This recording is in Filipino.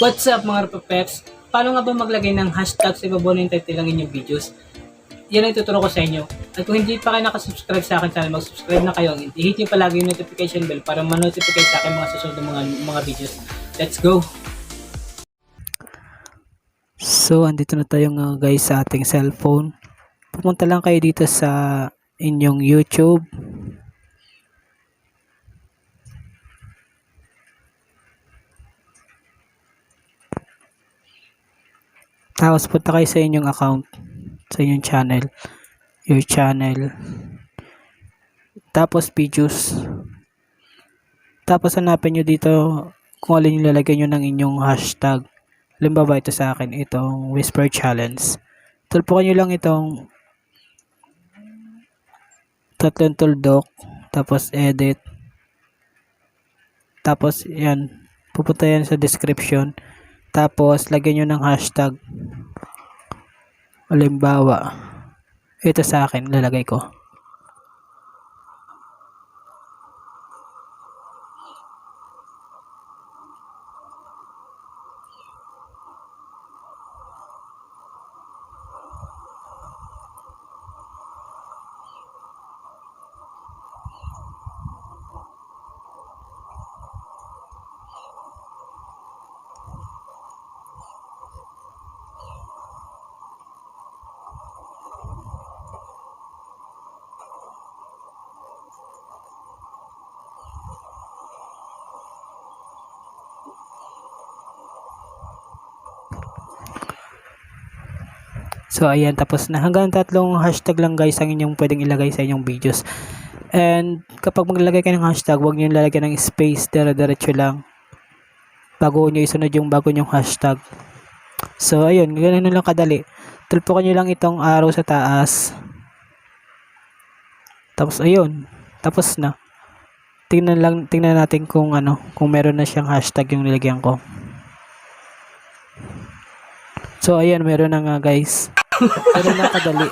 What's up mga Rapapeps? Paano nga ba maglagay ng hashtag sa ibabaw ng title ng inyong videos? Yan ang tuturo ko sa inyo. At kung hindi pa kayo nakasubscribe sa akin channel, mag-subscribe na kayo. I-hit nyo palagi yung notification bell para ma-notify sa akin mga susunod na mga, mga videos. Let's go! So, andito na tayo nga guys sa ating cellphone. Pumunta lang kayo dito sa inyong YouTube. Tapos punta kayo sa inyong account, sa inyong channel, your channel. Tapos videos. Tapos hanapin nyo dito kung alin yung lalagay nyo ng inyong hashtag. Halimbawa ito sa akin, itong Whisper Challenge. Tulpukan nyo lang itong tatlong tuldok, tapos edit. Tapos yan, pupunta yan sa description. Tapos lagyan nyo ng hashtag. Halimbawa, ito sa akin, lalagay ko. So ayan, tapos na. Hanggang tatlong hashtag lang guys ang inyong pwedeng ilagay sa inyong videos. And kapag maglagay kayo ng hashtag, huwag niyo lalagyan ng space, dire-diretso lang. Bago niyo isunod yung bago nyong hashtag. So ayun, ganun lang kadali. Tulpukan niyo lang itong arrow sa taas. Tapos ayun, tapos na. Tingnan lang, tingnan natin kung ano, kung meron na siyang hashtag yung nilagyan ko. So ayan, meron na nga guys. Meron na kadali.